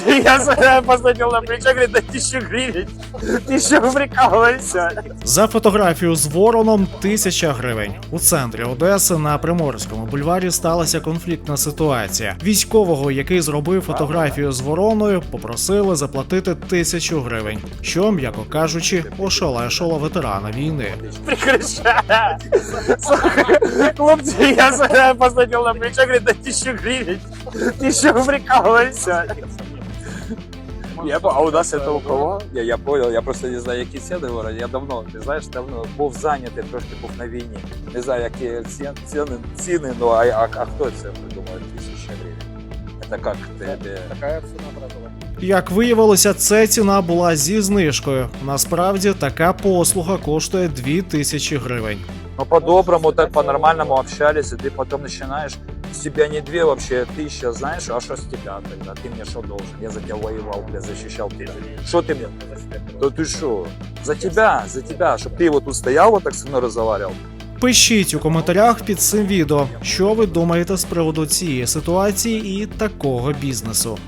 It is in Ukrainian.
Хлопці, я себе посадил на плечо, говорит, да тысячу гривен. Ты что, прикалываешься? За фотографію з вороном тисяча гривень. У центрі Одеси на Приморському бульварі сталася конфліктна ситуація. Військового, який зробив фотографію з вороною, попросили заплатити тисячу гривень, що, м'яко кажучи, ошелешило ветерана війни. Прекращай. Слухай, Хлопці, я себе посадил на плечо, говорит, да тысячу гривен. Ты что, прикалываешься? Я, а у нас это у кого? Я, я понял, я просто не знаю, які ціни в городі. Я давно, ти знаєш, давно був зайнятий, трошки був на війні. Не знаю, які ціни, ціни, ціни ну а, а, а хто це придумав тисяча гривень? Це як тебе? Як виявилося, це ціна була зі знижкою. Насправді така послуга коштує 2000 гривень. Ну, по-доброму, так по-нормальному общались, и ты потом начинаешь, с тебя не две вообще, тысяча, знаешь, а что с тебя тогда? Ты мне что должен? Я за тебя воевал, бля, защищал тебя. Что ты мне? Да ты что? За тебя, за тебя, чтобы ты вот тут стоял, вот так со мной разговаривал. Пишіть у коментарях під цим відео, що ви думаєте з приводу цієї ситуації і такого бізнесу.